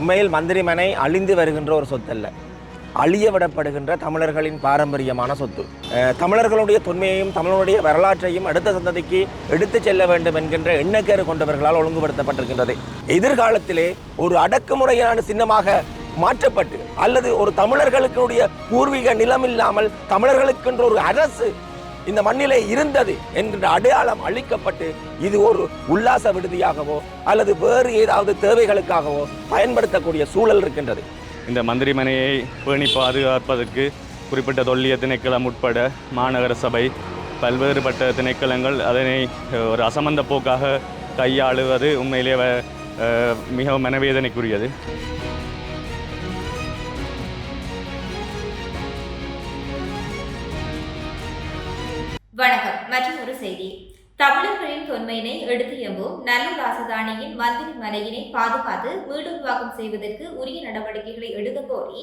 உண்மையில் மந்திரிமனை அழிந்து வருகின்ற ஒரு சொத்து அல்ல அழிய விடப்படுகின்ற தமிழர்களின் பாரம்பரியமான சொத்து. தமிழர்களுடைய தொன்மையையும் தமிழனுடைய வரலாற்றையும் அடுத்த சந்ததிக்கு எடுத்துச் செல்ல வேண்டும் என்கின்ற எண்ணக்கேறு கொண்டவர்களால் ஒழுங்குபடுத்தப்பட்டிருக்கின்றது. எதிர்காலத்திலே ஒரு அடக்குமுறையான சின்னமாக மாற்றப்பட்டு அல்லது ஒரு தமிழர்களுடைய பூர்வீக நிலம் இல்லாமல் தமிழர்களுக்கென்ற ஒரு அரசு இந்த மண்ணிலே இருந்தது என்கின்ற அடையாளம் அளிக்கப்பட்டு இது ஒரு உல்லாச விடுதியாகவோ அல்லது வேறு ஏதாவது தேவைகளுக்காகவோ பயன்படுத்தக்கூடிய சூழல் இருக்கின்றது. இந்த மந்திரிமனையை பேணி பாதுகாப்பதற்கு குறிப்பிட்ட தொல்லிய திணைக்களம் உட்பட மாநகர சபை பல்வேறுபட்ட திணைக்களங்கள் அதனை ஒரு அசமந்த போக்காக கையாளுவது உண்மையிலே மிகவும் மனவேதனைக்குரியது. செய்தி. தமிழர்களின் தொன்மையினை எடுத்து எம்பும் நல்லூர் ராசதானியின் மந்திரி மலையினை பாதுகாத்து வீடு உருவாக்கம் செய்வதற்கு உரிய நடவடிக்கைகளை எடுக்க கோரி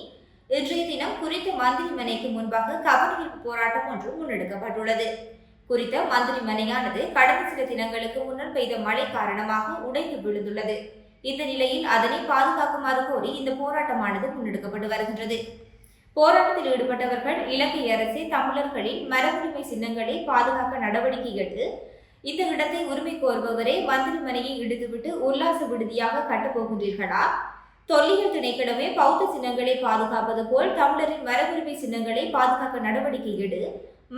இன்றைய தினம் குறித்த மந்திரி மனைக்கு முன்பாக கவனஈர்ப்பு போராட்டம் ஒன்று முன்னெடுக்கப்பட்டுள்ளது. குறித்த மந்திரி மனையானது கடந்த சில தினங்களுக்கு முன்னர் பெய்த மழை காரணமாக உடைந்து விழுந்துள்ளது. இந்த நிலையில் அதனை பாதுகாக்குமாறு கோரி இந்த போராட்டமானது முன்னெடுக்கப்பட்டு வருகின்றது. போராட்டத்தில் ஈடுபட்டவர்கள் இலங்கை அரசே தமிழர்களின் மரபுரிமை சின்னங்களை பாதுகாக்க நடவடிக்கை எடுத்து இந்த இடத்தை உரிமை கோருபவரே மந்திரிமனையை இடித்துவிட்டு உல்லாச விடுதியாக கட்டப்போகின்றீர்களா? தொல்லியல் திணைக்களமே பௌத்த சின்னங்களை பாதுகாப்பது போல் தமிழரின் மரபுரிமை சின்னங்களை பாதுகாக்க நடவடிக்கை எடு.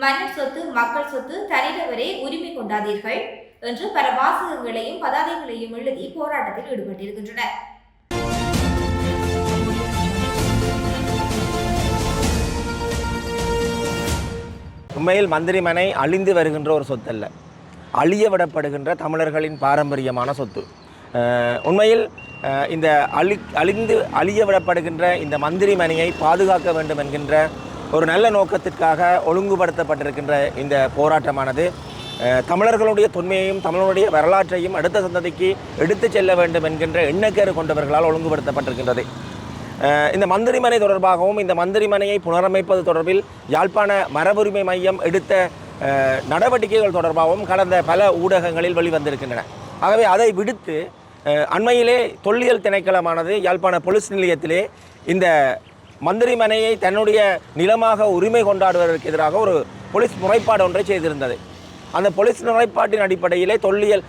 மன்னர் சொத்து மக்கள் சொத்து தனிநபரே உரிமை கொண்டாதீர்கள் என்று பல வாசகங்களையும் பதாதைகளையும் எழுதி போராட்டத்தில் ஈடுபட்டிருக்கின்றனர். உண்மையில் மந்திரிமனை அழிந்து வருகின்ற ஒரு சொத்து அல்ல அழிய விடப்படுகின்ற தமிழர்களின் பாரம்பரியமான சொத்து. உண்மையில் இந்த அழி அழிந்து அழிய விடப்படுகின்ற இந்த மந்திரிமனையை பாதுகாக்க வேண்டும் என்கின்ற ஒரு நல்ல நோக்கத்திற்காக ஒழுங்குபடுத்தப்பட்டிருக்கின்ற இந்த போராட்டமானது தமிழர்களுடைய தொன்மையையும் தமிழனுடைய வரலாற்றையும் அடுத்த சந்ததிக்கு எடுத்துச் செல்ல வேண்டும் என்கின்ற எண்ணக்கேறு கொண்டவர்களால் ஒழுங்குபடுத்தப்பட்டிருக்கின்றது. இந்த மந்திரிமனை தொடர்பாகவும் இந்த மந்திரிமனையை புனரமைப்பது தொடர்பில் யாழ்ப்பாண மரபுரிமை மையம் எடுத்த நடவடிக்கைகள் தொடர்பாகவும் கடந்த பல ஊடகங்களில் வெளிவந்திருக்கின்றன. ஆகவே அதை விடுத்து அண்மையிலே தொல்லியல் திணைக்களமானது யாழ்ப்பாண பொலிஸ் நிலையத்திலே இந்த மந்திரிமனையை தன்னுடைய நிலமாக உரிமை கொண்டாடுவதற்கு எதிராக ஒரு போலீஸ் முறைப்பாடு ஒன்றை செய்திருந்தது. அந்த போலீஸ் நிலைப்பாட்டின் அடிப்படையிலே தொல்லியல்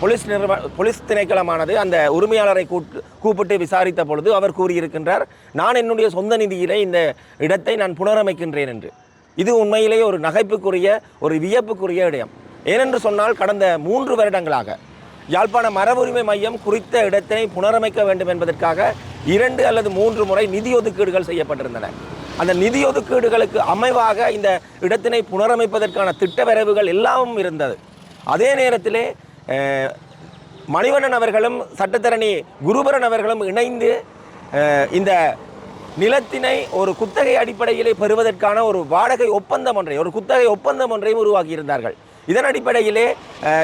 போலீஸ் நிறுவ போலீஸ் திணைக்களமானது அந்த உரிமையாளரை கூட்டு கூப்பிட்டு விசாரித்த பொழுது அவர் கூறியிருக்கின்றார் நான் என்னுடைய சொந்த நிதியிலே இந்த இடத்தை நான் புனரமைக்கின்றேன் என்று. இது உண்மையிலேயே ஒரு நகைப்புக்குரிய ஒரு வியப்புக்குரிய இடம் ஏனென்று சொன்னால் கடந்த மூன்று வருடங்களாக யாழ்ப்பாண மரபுரிமை மையம் குறித்த இடத்தை புனரமைக்க வேண்டும் என்பதற்காக இரண்டு அல்லது மூன்று முறை நிதி ஒதுக்கீடுகள் செய்யப்பட்டிருந்தன. அந்த நிதி ஒதுக்கீடுகளுக்கு அமைவாக இந்த இடத்தினை புனரமைப்பதற்கான திட்டவரவுகள் எல்லாமும் இருந்தது. அதே நேரத்திலே மணிவண்ணன் அவர்களும் சட்டத்தரணி குருபரன் அவர்களும் இணைந்து இந்த நிலத்தினை ஒரு குத்தகை அடிப்படையிலே பெறுவதற்கான ஒரு வாடகை ஒப்பந்தம் ஒன்றை ஒரு குத்தகை ஒப்பந்தம் ஒன்றையும் உருவாக்கி இருந்தார்கள். இதன் அடிப்படையிலே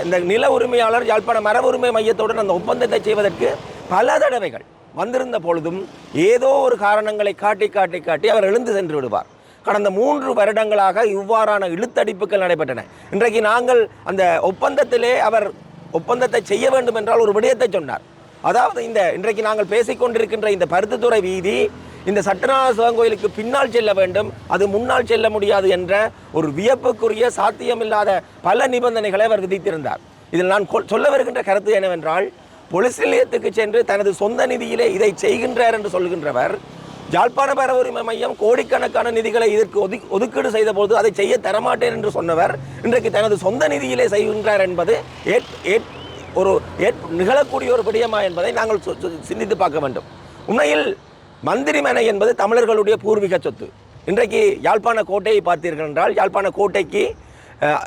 இந்த நில உரிமையாளர் யாழ்ப்பாண மரபு உரிமை மையத்துடன் அந்த ஒப்பந்தத்தை செய்வதற்கு பல தடவைகள் வந்திருந்த பொழுதும் ஏதோ ஒரு காரணங்களை காட்டி காட்டி காட்டி அவர் எழுந்து சென்று விடுவார். கடந்த மூன்று வருடங்களாக இவ்வாறான இழுத்தடிப்புகள் நடைபெற்றன. இன்றைக்கு நாங்கள் அந்த ஒப்பந்தத்திலே அவர் ஒப்பந்தத்தை செய்ய வேண்டும் என்றால் ஒரு விடயத்தை சொன்னார். அதாவது இந்த இன்றைக்கு நாங்கள் பேசிக்கொண்டிருக்கின்ற இந்த பருத்தித்துறை வீதி இந்த சட்டநாத சிவன் கோயிலுக்கு பின்னால் செல்ல வேண்டும் அது முன்னால் செல்ல முடியாது என்ற ஒரு வியப்புக்குரிய சாத்தியமில்லாத பல நிபந்தனைகளை அவர் விதித்திருந்தார். இதில் நான் சொல்ல வருகின்ற கருத்து என்னவென்றால் போலீஸ் நிலையத்துக்கு சென்று தனது சொந்த நிதியிலே இதை செய்கின்றார் என்று சொல்கின்றவர் யாழ்ப்பாண பெற உரிமை மையம் கோடிக்கணக்கான நிதிகளை இதற்கு ஒதுக் ஒதுக்கீடு செய்த போது அதை செய்ய தரமாட்டேன் என்று சொன்னவர். இன்றைக்கு தனது சொந்த நிதியிலே செய்கின்றார் என்பது ஒரு ஏற் நிகழக்கூடிய ஒரு விடயமா என்பதை நாங்கள் சொ- சிந்தித்து பார்க்க வேண்டும். உண்மையில் மந்திரிமனை என்பது தமிழர்களுடைய பூர்வீக சொத்து. இன்றைக்கு யாழ்ப்பாண கோட்டையை பார்த்தீர்கள் என்றால் யாழ்ப்பாண கோட்டைக்கு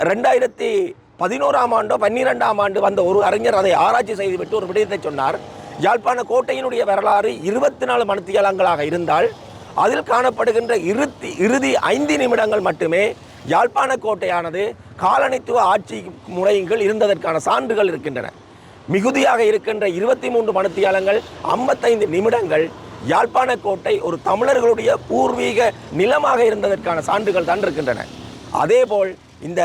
ரெண்டாயிரத்தி பதினோராம் ஆண்டோ பன்னிரெண்டாம் ஆண்டு வந்த ஒரு அறிஞர் அதை ஆராய்ச்சி செய்துவிட்டு ஒரு விடயத்தை சொன்னார். யாழ்ப்பாண கோட்டையினுடைய வரலாறு இருபத்தி நாலு மணித்தியாலங்களாக இருந்தால் அதில் காணப்படுகின்ற இறுதி இறுதி ஐந்து நிமிடங்கள் மட்டுமே யாழ்ப்பாண கோட்டையானது காலனித்துவ ஆட்சி முறைகள் இருந்ததற்கான சான்றுகள் இருக்கின்றன. மிகுதியாக இருக்கின்ற இருபத்தி மூன்று மணித்தியாலங்கள் ஐம்பத்தைந்து நிமிடங்கள் யாழ்ப்பாண கோட்டை ஒரு தமிழர்களுடைய பூர்வீக நிலமாக இருந்ததற்கான சான்றுகள் தான் இருக்கின்றன அதேபோல் இந்த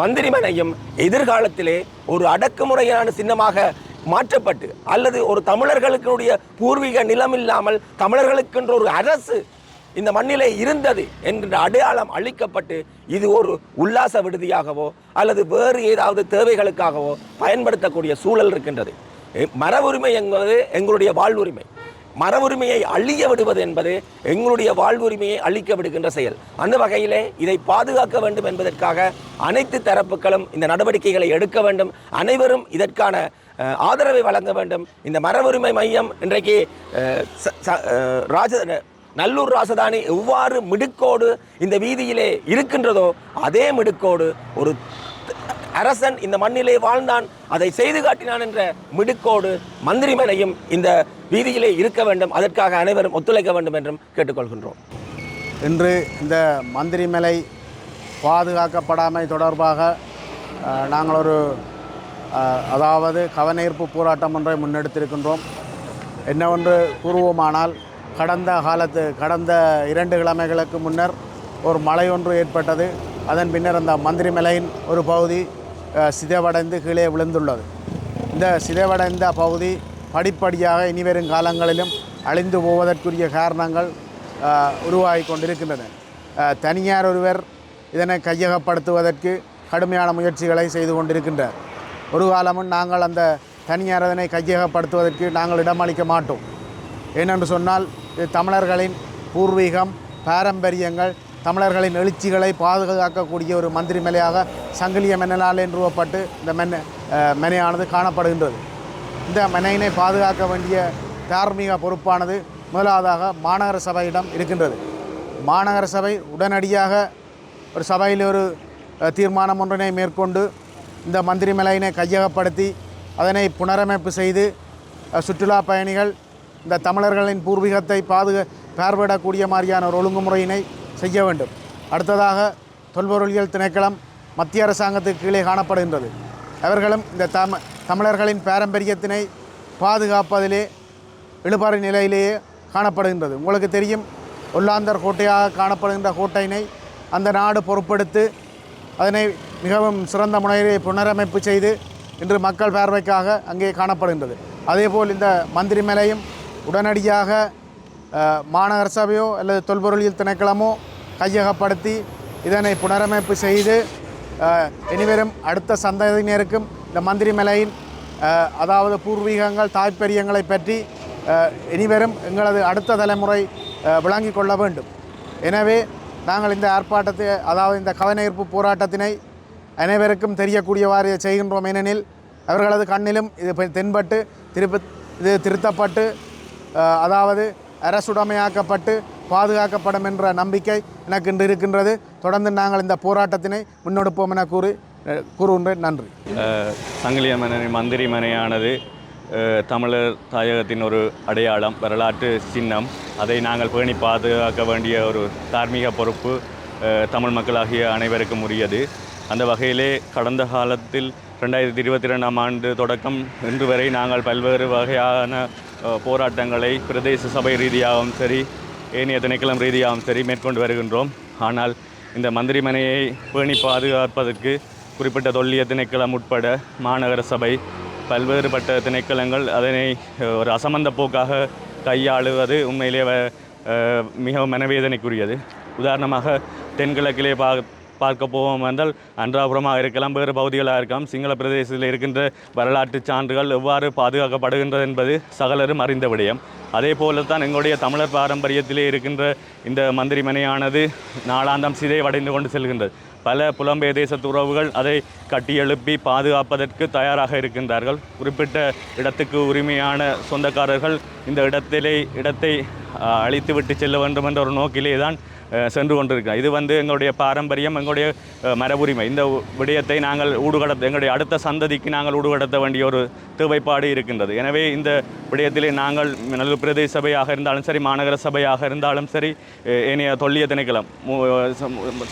மந்திரிமனையும் எதிர்காலத்திலே ஒரு அடக்குமுறையான சின்னமாக மாற்றப்பட்டு அல்லது ஒரு தமிழர்களுடைய பூர்வீக நிலம் இல்லாமல் தமிழர்களுக்கென்ற ஒரு அரசு இந்த மண்ணிலே இருந்தது என்கின்ற அடையாளம் அளிக்கப்பட்டு இது ஒரு உல்லாச விடுதியாகவோ அல்லது வேறு ஏதாவது தேவைகளுக்காகவோ பயன்படுத்தக்கூடிய சூழல் இருக்கின்றது. மர உரிமை என்பது எங்களுடைய வாழ்வுரிமை. மர உரிமையை அழிய விடுவது என்பது எங்களுடைய வாழ்வுரிமையை அழிக்க விடுகின்ற செயல். அந்த வகையிலே இதை பாதுகாக்க வேண்டும் என்பதற்காக அனைத்து தரப்புகளும் இந்த நடவடிக்கைகளை எடுக்க வேண்டும். அனைவரும் இதற்கான ஆதரவை வழங்க வேண்டும். இந்த மர உரிமை மையம் இன்றைக்கு ச- ச- ராஜ நல்லூர் ராசதானி எவ்வாறு மிடுக்கோடு இந்த வீதியிலே இருக்கின்றதோ அதே மிடுக்கோடு ஒரு அரசன் இந்த மண்ணிலே வாழ்ந்தான். அதை செய்து காட்டினான் என்ற மிடுக்கோடு மந்திரிமனையும் இந்த வீதியிலே இருக்க வேண்டும். அதற்காக அனைவரும் ஒத்துழைக்க வேண்டும் என்றும் கேட்டுக்கொள்கின்றோம். இன்று இந்த மந்திரிமலை பாதுகாக்கப்படாமை தொடர்பாக நாங்கள் ஒரு அதாவது கவனஈர்ப்பு போராட்டம் ஒன்றை முன்னெடுத்திருக்கின்றோம். என்னவென்று கூறுவோமானால் கடந்த காலத்து கடந்த இரண்டு கிழமைகளுக்கு முன்னர் ஒரு மழை ஒன்று ஏற்பட்டது. அதன் பின்னர் அந்த மந்திரிமலையின் ஒரு பகுதி சிதைவடைந்து கீழே விழுந்துள்ளது. இந்த சிதைவடைந்த பகுதி படிப்படியாக இனிவரும் காலங்களிலும் அழிந்து போவதற்குரிய காரணங்கள் உருவாகி கொண்டிருக்கின்றன. தனியார் ஒருவர் இதனை கையகப்படுத்துவதற்கு கடுமையான முயற்சிகளை செய்து கொண்டிருக்கின்றார். ஒரு காலமும் நாங்கள் அந்த தனியார் அதனை கையகப்படுத்துவதற்கு நாங்கள் இடமளிக்க மாட்டோம். ஏனென்று சொன்னால் இது தமிழர்களின் பூர்வீகம் பாரம்பரியங்கள் தமிழர்களின் எழுச்சிகளை பாதுகாக்கக்கூடிய ஒரு மந்திரி மலையாக சங்கிலிய மென்னலால் நிறுவப்பட்டு இந்த மென் மெனையானது காணப்படுகின்றது. இந்த மெனையினை பாதுகாக்க வேண்டிய தார்மீக பொறுப்பானது முதலாவதாக மாநகர சபையிடம் இருக்கின்றது. மாநகர சபை உடனடியாக ஒரு சபையில் ஒரு தீர்மானம் ஒன்றினை மேற்கொண்டு இந்த மந்திரி மலையினை கையகப்படுத்தி அதனை புனரமைப்பு செய்து சுற்றுலா பயணிகள் இந்த தமிழர்களின் பூர்வீகத்தை பாதுகா பார்வையிடக்கூடிய மாதிரியான ஒரு ஒழுங்குமுறையினை செய்ய வேண்டும். அடுத்ததாக தொல்பொருளியல் திணைக்களம் மத்திய அரசாங்கத்துக்கு கீழே காணப்படுகின்றது. அவர்களும் இந்த தம தமிழர்களின் பாரம்பரியத்தினை பாதுகாப்பதிலே இழுபறி நிலையிலேயே காணப்படுகின்றது. உங்களுக்கு தெரியும் ஒல்லாந்தர் கோட்டையாக காணப்படுகின்ற கோட்டையினை அந்த நாடு பொருட்படுத்து அதனை மிகவும் சிறந்த முறையிலே புனரமைப்பு செய்து இன்று மக்கள் பார்வைக்காக அங்கே காணப்படுகின்றது. அதேபோல் இந்த மந்திரி மேலையும் உடனடியாக மாநகர சபையோ அல்லது தொல்பொருளியல் திணைக்களமோ கையகப்படுத்தி இதனை புனரமைப்பு செய்து இனிவரும் அடுத்த சந்ததியினருக்கும் இந்த மந்திரி மலையின் அதாவது பூர்வீகங்கள் தாய்ப்பெரியங்களை பற்றி இனிவரும் எங்களது அடுத்த தலைமுறை விளங்கி விளங்கிக் கொள்ள வேண்டும். எனவே நாங்கள் இந்த ஆர்ப்பாட்டத்தை அதாவது இந்த கவனஈர்ப்பு போராட்டத்தினை அனைவருக்கும் தெரியக்கூடியவாறு இதை செய்கின்றோம் ஏனெனில் அவர்களது கண்ணிலும் இது பெ- தென்பட்டு திருப்ப இது திருத்தப்பட்டு அதாவது அரசுடைமையாக்கப்பட்டு பாதுகாக்கப்படும் என்ற நம்பிக்கை எனக்கு இன்று இருக்கின்றது. தொடர்ந்து நாங்கள் இந்த போராட்டத்தினை முன்னெடுப்போம் என கூறி அஹ், கூறுகின்றேன். நன்றி. சங்கிலிய மன்னரின் மந்திரி மனையானது தமிழர் தாயகத்தின் ஒரு அடையாளம் வரலாற்று சின்னம். அதை நாங்கள் பேணி பாதுகாக்க வேண்டிய ஒரு தார்மீக பொறுப்பு தமிழ் மக்களாகிய அனைவருக்கும் உரியது. அந்த வகையிலே கடந்த காலத்தில் ரெண்டாயிரத்தி இருபத்தி ரெண்டாம் ஆண்டு தொடக்கம் இன்று வரை நாங்கள் பல்வேறு வகையான போராட்டங்களை பிரதேச சபை ரீதியாகவும் சரி ஏனைய திணைக்களம் ரீதியாகவும் சரி மேற்கொண்டு வருகின்றோம். ஆனால் இந்த மந்திரிமனையை பேணி பாதுகாப்பதற்கு குறிப்பிட்ட தொல்லிய திணைக்களம் உட்பட மாநகர சபை பல்வேறுபட்ட திணைக்களங்கள் அதனை ஒரு அசமந்த போக்காக கையாளுவது உண்மையிலே மிகவும் மனவேதனைக்குரியது. உதாரணமாக தென்கிழக்கிலே பா பார்க்க போவோம் என்றால் அன்றாபுரமாக இருக்கலாம் வேறு பகுதிகளாக இருக்கலாம். சிங்கள பிரதேசத்தில் இருக்கின்ற வரலாற்று சான்றுகள் எவ்வாறு பாதுகாக்கப்படுகின்றது என்பது சகலரும் அறிந்த விடயம். அதே போல தான் எங்களுடைய தமிழர் பாரம்பரியத்திலே இருக்கின்ற இந்த மந்திரிமனையானது நாளாந்தம் சிதைவடைந்து கொண்டு செல்கின்றது. பல புலம்பெயர் தேசத்து உறவுகள் அதை கட்டியெழுப்பி பாதுகாப்பதற்கு தயாராக இருக்கின்றார்கள். குறிப்பிட்ட இடத்துக்கு உரிமையான சொந்தக்காரர்கள் இந்த இடத்திலே இடத்தை அழித்து விட்டு செல்ல வேண்டும் என்ற ஒரு நோக்கிலே தான் சென்று கொண்டிருக்கிறோம் இது வந்து எங்களுடைய பாரம்பரியம் எங்களுடைய மரபுரிமை. இந்த விடயத்தை நாங்கள் ஊடுகடத்த எங்களுடைய அடுத்த சந்ததிக்கு நாங்கள் ஊடுகடத்த வேண்டிய ஒரு தேவைப்பாடு இருக்கின்றது. எனவே இந்த விடயத்திலே நாங்கள் நல்ல பிரதேச சபையாக இருந்தாலும் சரி மாநகர சபையாக இருந்தாலும் சரி அஹ், ஏனைய தொல்லிய திணைக்களம்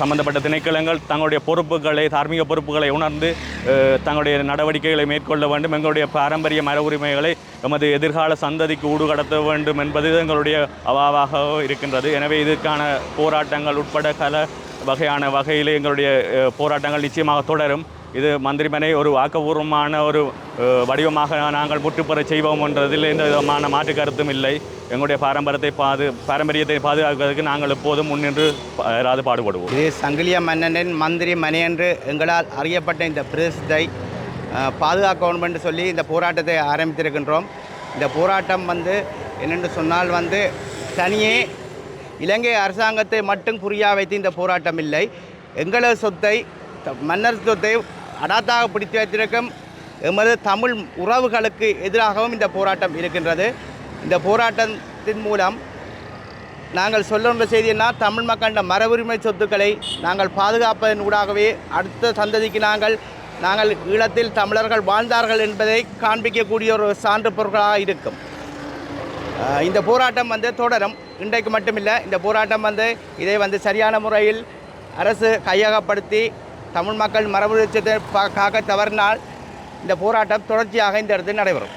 சம்பந்தப்பட்ட திணைக்களங்கள் தங்களுடைய பொறுப்புகளை தார்மீக பொறுப்புகளை உணர்ந்து தங்களுடைய நடவடிக்கைகளை மேற்கொள்ள வேண்டும். எங்களுடைய பாரம்பரிய மர உரிமைகளை எமது எதிர்கால சந்ததிக்கு ஊடுகடத்த வேண்டும் என்பது எங்களுடைய அவாவாக இருக்கின்றது. எனவே இதற்கான போராட்டங்கள் உட்பட பல வகையான வகையில் எங்களுடைய போராட்டங்கள் நிச்சயமாக தொடரும். இது மந்திரிமனை ஒரு ஆக்கபூர்வமான ஒரு வடிவமாக நாங்கள் முற்றுப்பெற செய்வோம் என்றதில் எந்த விதமான மாற்று கருத்தும் இல்லை. எங்களுடைய பாரம்பரியத்தை பாது பாரம்பரியத்தை பாதுகாக்கிறதுக்கு நாங்கள் எப்போதும் முன்னின்று ஏதாவது பாடுபடுவோம். இது சங்கிலிய மன்னனின் மந்திரி மனை என்று எங்களால் அறியப்பட்ட இந்த பிரதேசத்தை பாதுகாக்க வேண்டும் என்று சொல்லி இந்த போராட்டத்தை ஆரம்பித்திருக்கின்றோம். இந்த போராட்டம் வந்து என்னென்று சொன்னால் வந்து தனியே இலங்கை அரசாங்கத்தை மட்டும் குறியாக வைத்து இந்த போராட்டம் இல்லை. எங்களது சொத்தை மன்னர் சொத்தை அடாத்தாக பிடித்து வைத்திருக்கும் எமது தமிழ் உறவுகளுக்கு எதிராகவும் இந்த போராட்டம் இருக்கின்றது. இந்த போராட்டத்தின் மூலம் நாங்கள் சொல்லுகின்ற செய்தி என்ன? தமிழ் மக்களின் மரபுரிமை சொத்துக்களை நாங்கள் பாதுகாப்பதன் ஊடாகவே அடுத்த சந்ததிக்கு நாங்கள் நாங்கள் ஈழத்தில் தமிழர்கள் வாழ்ந்தார்கள் என்பதை காண்பிக்கக்கூடிய ஒரு சான்று பொருட்களாக இருக்கும். இந்த போராட்டம் வந்து தொடரும். இன்றைக்கு மட்டுமில்லை இந்த போராட்டம் வந்து இதை வந்து சரியான முறையில் அரசு கையகப்படுத்தி தமிழ் மக்கள் மரபுரிச்சத்தை காக்க தவறினால் இந்த போராட்டம் தொடர்ச்சியாக இந்த இடத்தில் நடைபெறும்.